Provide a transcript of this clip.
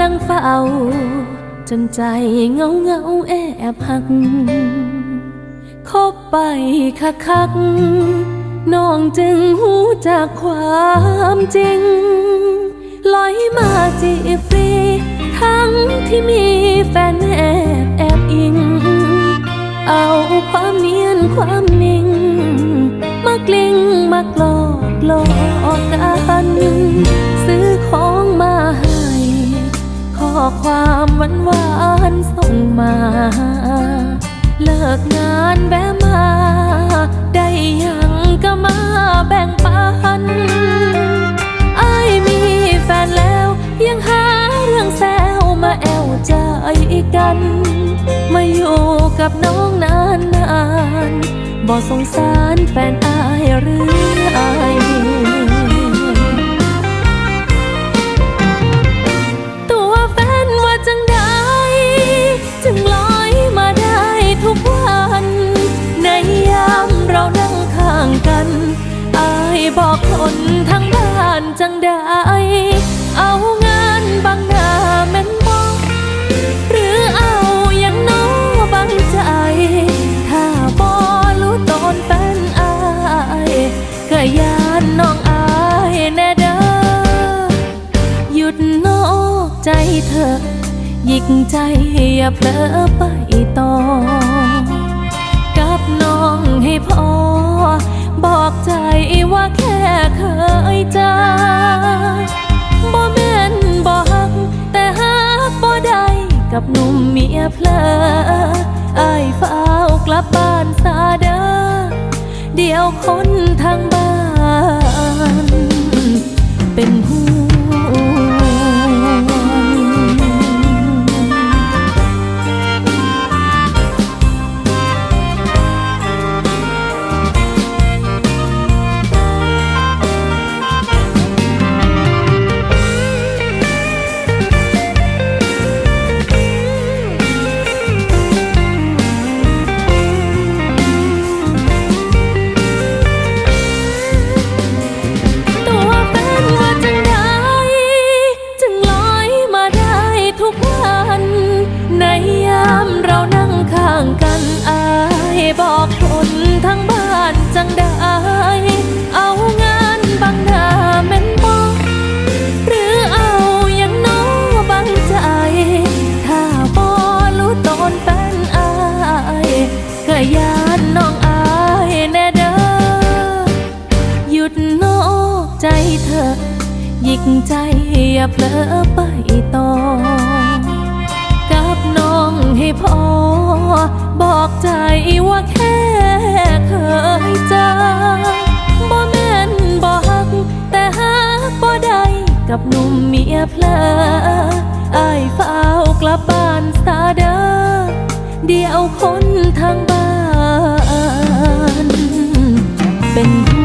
นั่งเฝ้า จนใจเงาเงาแอบหัก คบไปคักคักน้องจึงหูจากความจริง ลอยมาจีฟรี ทั้งที่มีแฟนแอบแอบอิง เอาความเนียนความนิ่ง มากลิ้งมากลอกหลอก ความหวานหวานส่งมา เลิกงานแวะมา ได้ยังก็มาแบ่งปันไอ้มีแฟนแล้ว ยังหาเรื่องแซวมาแอวใจกัน มาอยู่กับน้องนานนานบ่สงสารแฟนอายหรืออาย บอกคนทั้งบ้านจังได้เอางานบางหน้าแม่นบอกหรือเอาอย่างน้อบังใจ ถ้าบอรู้ตนแฟนอายก็ยานน้องอายแน่เด้อหยุดนอกใจเธอหยิกใจอย่าเผลอไปต่อกับน้องให้พอ บอกใจว่าแค่เคยเจอบ่แม่นบ่ฮัก แต่ฮักบ่ได้กับหนุ่มเมียเพลอไอ้ฝ้าวกลับบ้านซาเด้อเดี๋ยวคนทางบ้าน เป็นห่ว หยิกใจอย่าเผลอไปต่อกับน้องให้พอ บอกใจว่าแค่เคยเจอบ่แม่นบ่ฮัก แต่ฮักบ่ได้กับหนุ่มเมียเพลออ้เฝ้ากลับบ้านสาเดอเดียวคนทางบ้าน เป็น